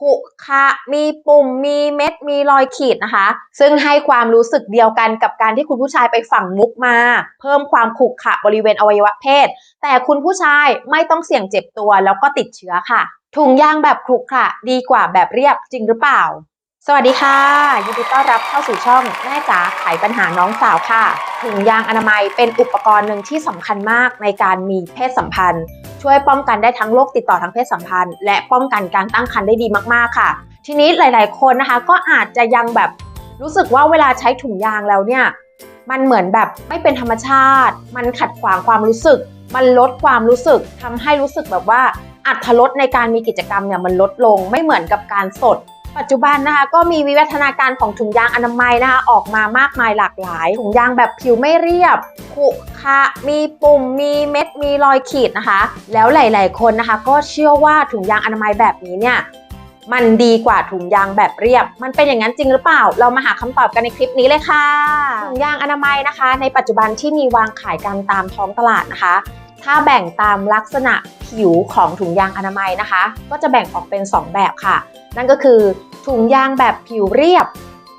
ขุขะมีปุ่มมีเม็ดมีรอยขีดนะคะ ซึ่งให้ความรู้สึกเดียวกันกับการที่คุณผู้ชายไปฝังมุกมา เพิ่มความขุขะบริเวณอวัยวะเพศ แต่คุณผู้ชายไม่ต้องเสี่ยงเจ็บตัวแล้วก็ติดเชื้อค่ะ ถุงยางแบบขุขะดีกว่าแบบเรียบจริงหรือเปล่า สวัสดีค่ะ ยินดีต้อนรับเข้าสู่ช่องแม่จ๋าไขปัญหาน้องสาวค่ะ ถุงยางอนามัยเป็นอุปกรณ์หนึ่งที่สำคัญมากในการมีเพศสัมพันธ์ ช่วยป้องกันได้ทั้งโรคติดต่อทางเพศสัมพันธ์ และป้องกันการตั้งครรภ์ได้ดีมากๆค่ะ ทีนี้หลาย ๆ คนนะคะก็อาจจะยังแบบรู้สึกว่าเวลาใช้ถุงยางแล้วเนี่ยมันเหมือนแบบไม่เป็นธรรมชาติ มันขัดขวางความรู้สึก มันลดความรู้สึกทำให้รู้สึกแบบว่าอัตรสในการมีกิจกรรมเนี่ยมันลดลงไม่เหมือนกับการสด ปัจจุบันนะคะก็มีวิวัฒนาการของถุงยางอนามัยนะคะออกมามากมายหลากหลาย ถุงยางแบบผิวไม่เรียบขุขะมีปุ่ม มีเม็ด มีรอยขีดนะคะ แล้วหลาย ๆ คนนะคะ ก็เชื่อว่าถุงยางอนามัยแบบนี้เนี่ยมันดีกว่าถุงยางแบบเรียบ มันเป็นอย่างนั้นจริงหรือเปล่า เรามาหาคำตอบกันในคลิปนี้เลยค่ะ ถุงยางอนามัยนะคะ ในปัจจุบันที่มีวางขายกันตามท้องตลาดนะคะ ถ้าแบ่งตามลักษณะผิวของถุงยางอนามัยนะคะ ก็จะแบ่งออกเป็น 2 แบบค่ะ นั่นก็คือถุงยางแบบผิวเรียบ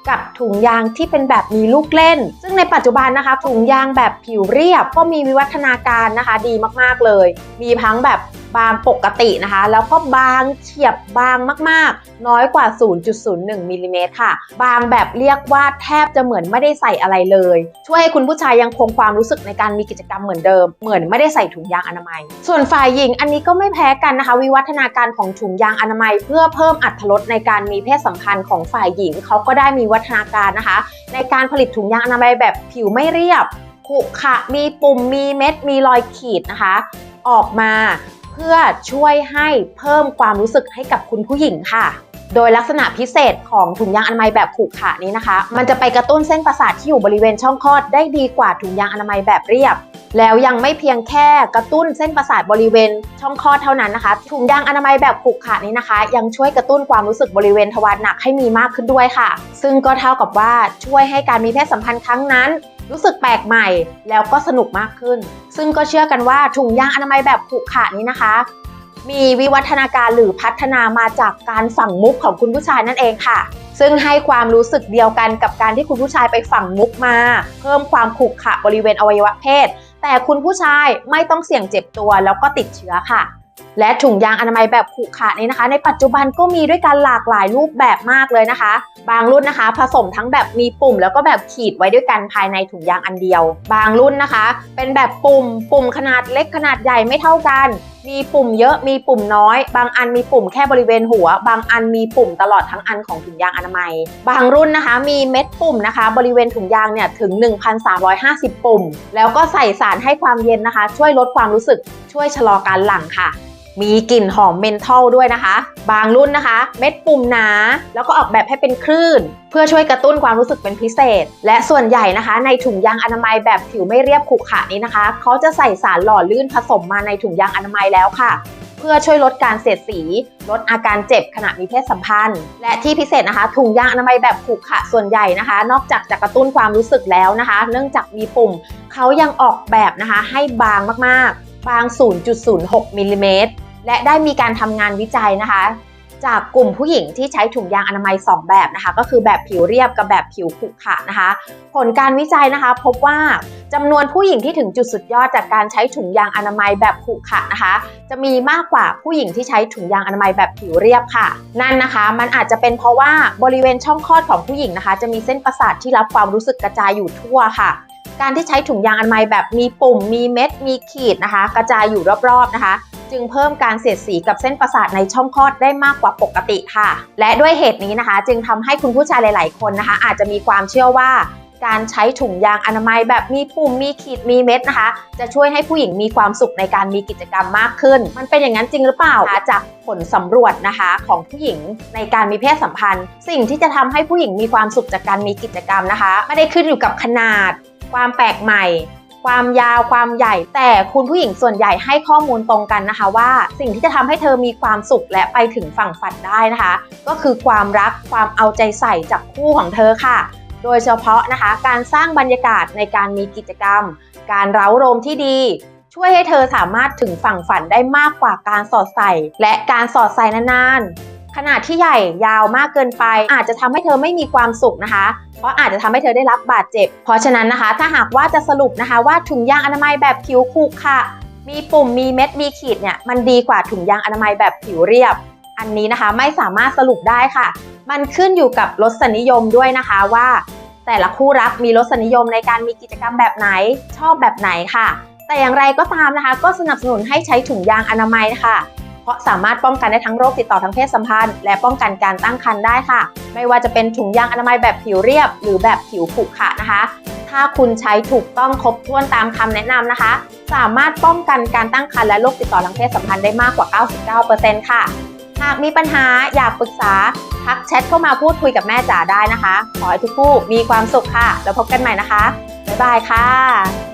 กับถุงยางที่เป็นแบบมีลูกเล่น ซึ่งในปัจจุบันนะคะ ถุงยางแบบผิวเรียบก็มีวิวัฒนาการนะคะ ดีมากๆเลย มีทั้งแบบ บางปกตินะคะ แล้วก็บางเฉียบบางมากๆ น้อยกว่า 0.01มิลลิเมตรค่ะ บางแบบเรียกว่าแทบจะเหมือนไม่ได้ใส่อะไรเลย ช่วยให้คุณผู้ชายยังคงความรู้สึกในการมีกิจกรรมเหมือนเดิม เหมือนไม่ได้ใส่ถุงยางอนามัย ส่วนฝ่ายหญิงอันนี้ก็ไม่แพ้กันนะคะ วิวัฒนาการของถุงยางอนามัย เพื่อเพิ่มอัตรสในการมีเพศสัมพันธ์ของฝ่ายหญิงเขาก็ได้มีวัฒนาการนะคะ ในการผลิตถุงยางอนามัยแบบผิวไม่เรียบขุขะมีปุ่มมีเม็ดมีรอยขีดนะคะ ออกมา เพื่อช่วยให้เพิ่มความรู้สึกให้กับคุณผู้หญิงค่ะ โดยลักษณะพิเศษของถุงยางอนามัยแบบขรุขระนี้นะคะ มันจะไปกระตุ้นเส้นประสาทที่อยู่บริเวณช่องคลอดได้ดีกว่าถุงยางอนามัยแบบเรียบ แล้วยังไม่เพียงแค่กระตุ้นเส้นประสาทบริเวณช่องคลอดเท่านั้นนะคะ ถุงยางอนามัยแบบขรุขระนี้นะคะ ยังช่วยกระตุ้นความรู้สึกบริเวณทวารหนักให้มีมากขึ้นด้วยค่ะ ซึ่งก็เท่ากับว่าช่วยให้การมีเพศสัมพันธ์ครั้งนั้นรู้สึกแปลกใหม่แล้วก็สนุกมากขึ้น ซึ่งก็เชื่อกันว่าถุงยางอนามัยแบบขรุขระนี้นะคะ มีวิวัฒนาการหรือพัฒนามาจากการฝังมุกของคุณผู้ชายนั่นเองค่ะ ซึ่งให้ความรู้สึกเดียวกันกับการที่คุณผู้ชายไปฝังมุกมา เพิ่มความขรุขระบริเวณอวัยวะเพศ แต่คุณผู้ชายไม่ต้องเสี่ยงเจ็บตัวแล้วก็ติดเชื้อค่ะ และถุงยางอนามัยแบบขรุขระนี้นะคะ ในปัจจุบันก็มีด้วยกันหลากหลายรูปแบบมากเลยนะคะ บางรุ่นนะคะ ผสมทั้งแบบมีปุ่มแล้วก็แบบขีดไว้ด้วยกันภายในถุงยางอันเดียว บางรุ่นนะคะ เป็นแบบปุ่ม ปุ่มขนาดเล็กขนาดใหญ่ไม่เท่ากัน มีปุ่มเยอะมีปุ่มน้อย บางอันมีปุ่มแค่บริเวณหัว บางอันมีปุ่มตลอดทั้งอันของถุงยางอนามัย บางรุ่นนะคะ มีเม็ดปุ่มนะคะ บริเวณถุงยางเนี่ยถึง 1,350 ปุ่ม แล้วก็ใส่สารให้ความเย็นนะคะ ช่วยลดความรู้สึกช่วยชะลอการหลั่งค่ะ มีกลิ่นหอมเมนทอลด้วยนะคะ บางรุ่นนะคะ เม็ดปุ่มหนา แล้วก็ออกแบบให้เป็นคลื่น เพื่อช่วยกระตุ้นความรู้สึกเป็นพิเศษ และส่วนใหญ่นะคะ ในถุงยางอนามัยแบบผิวไม่เรียบขรุขระนี้นะคะเขาจะใส่สารหล่อลื่นผสมมาในถุงยางอนามัยแล้วค่ะ เพื่อช่วยลดการเสียดสี ลดอาการเจ็บขณะมีเพศสัมพันธ์ และที่พิเศษนะคะ ถุงยางอนามัยแบบขรุขระส่วนใหญ่นะคะ นอกจากจะกระตุ้นความรู้สึกแล้วนะคะ เนื่องจากมีปุ่มเขายังออกแบบนะคะ ให้บางมากๆ บาง 0.06มิลลิเมตร และได้มีการทำงานวิจัยนะคะ จากกลุ่มผู้หญิงที่ใช้ถุงยางอนามัย 2 แบบนะคะ ก็คือแบบผิวเรียบกับแบบผิวขรุขระนะคะ ผลการวิจัยนะคะ พบว่าจำนวนผู้หญิงที่ถึงจุดสุดยอดจากการใช้ถุงยางอนามัยแบบขรุขระนะคะ จะมีมากกว่าผู้หญิงที่ใช้ถุงยางอนามัยแบบผิวเรียบค่ะ นั่นนะคะ มันอาจจะเป็นเพราะว่าบริเวณช่องคลอดของผู้หญิงนะคะ จะมีเส้นประสาทที่รับความรู้สึกกระจายอยู่ทั่วค่ะการที่ใช้ถุงยางอนามัยแบบมีปุ่ม มีเม็ด มีขีดนะคะ กระจายอยู่รอบๆนะคะ จึงเพิ่มการเสียดสีกับเส้นประสาทในช่องคลอดได้มากกว่าปกติค่ะ และด้วยเหตุนี้นะคะ จึงทำให้คุณผู้ชายหลาย ๆ คนนะคะ อาจจะมีความเชื่อว่าการใช้ถุงยางอนามัยแบบมีปุ่มมีขีดมีเม็ดนะคะ จะช่วยให้ผู้หญิงมีความสุขในการมีกิจกรรมมากขึ้น มันเป็นอย่างนั้นจริงหรือเปล่าคะจากผลสำรวจนะคะของผู้หญิงในการมีเพศสัมพันธ์ สิ่งที่จะทำให้ผู้หญิงมีความสุขจากการมีกิจกรรมนะคะ ไม่ได้ขึ้นอยู่กับขนาด ความแปลกใหม่ ความยาวความใหญ่ แต่คุณผู้หญิงส่วนใหญ่ให้ข้อมูลตรงกันนะคะ ว่าสิ่งที่จะทำให้เธอมีความสุขและไปถึงฝั่งฝันได้นะคะ ก็คือความรักความเอาใจใส่จากคู่ของเธอค่ะ โดยเฉพาะนะคะ การสร้างบรรยากาศในการมีกิจกรรม การเร้าโรมที่ดีช่วยให้เธอสามารถถึงฝั่งฝันได้มากกว่าการสอดใส่ และการสอดใส่นานๆ ขนาดที่ใหญ่ยาวมากเกินไป อาจจะทำให้เธอไม่มีความสุขนะคะ เพราะอาจจะทำให้เธอได้รับบาดเจ็บ เพราะฉะนั้นนะคะ ถ้าหากว่าจะสรุปนะคะว่าถุงยางอนามัยแบบผิวขรุขระมีปุ่มมีเม็ดมีขีดเนี่ยมันดีกว่าถุงยางอนามัยแบบผิวเรียบ อันนี้นะคะไม่สามารถสรุปได้ค่ะ มันขึ้นอยู่กับรสนิยมด้วยนะคะว่า แต่ละคู่รักมีรสนิยมในการมีกิจกรรมแบบไหนชอบแบบไหนค่ะ แต่อย่างไรก็ตามนะคะ ก็สนับสนุนให้ใช้ถุงยางอนามัยค่ะเพ ราะสามารถป้องกันได้ทั้งโรคติดต่อทางเพศสัมพันธ์ และป้องกันการตั้งครรภ์ได้ค่ะ ไม่ว่าจะเป็นถุงยางอนามัยแบบผิวเรียบ หรือแบบผิวขรุขระนะคะ ถ้าคุณใช้ถูกต้องครบถ้วนตามคำแนะนำนะคะ สามารถป้องกันการตั้งครรภ์และโรคติดต่อทางเพศสัมพันธ์ได้มากกว่า 99%ค่ะ หากมีปัญหาอยากปรึกษาทักแชทเข้ามาพูดคุยกับแม่จ๋าได้นะคะ ขอให้ทุกคู่มีความสุขค่ะ แล้วพบกันใหม่นะคะบ๊ายบายค่ะ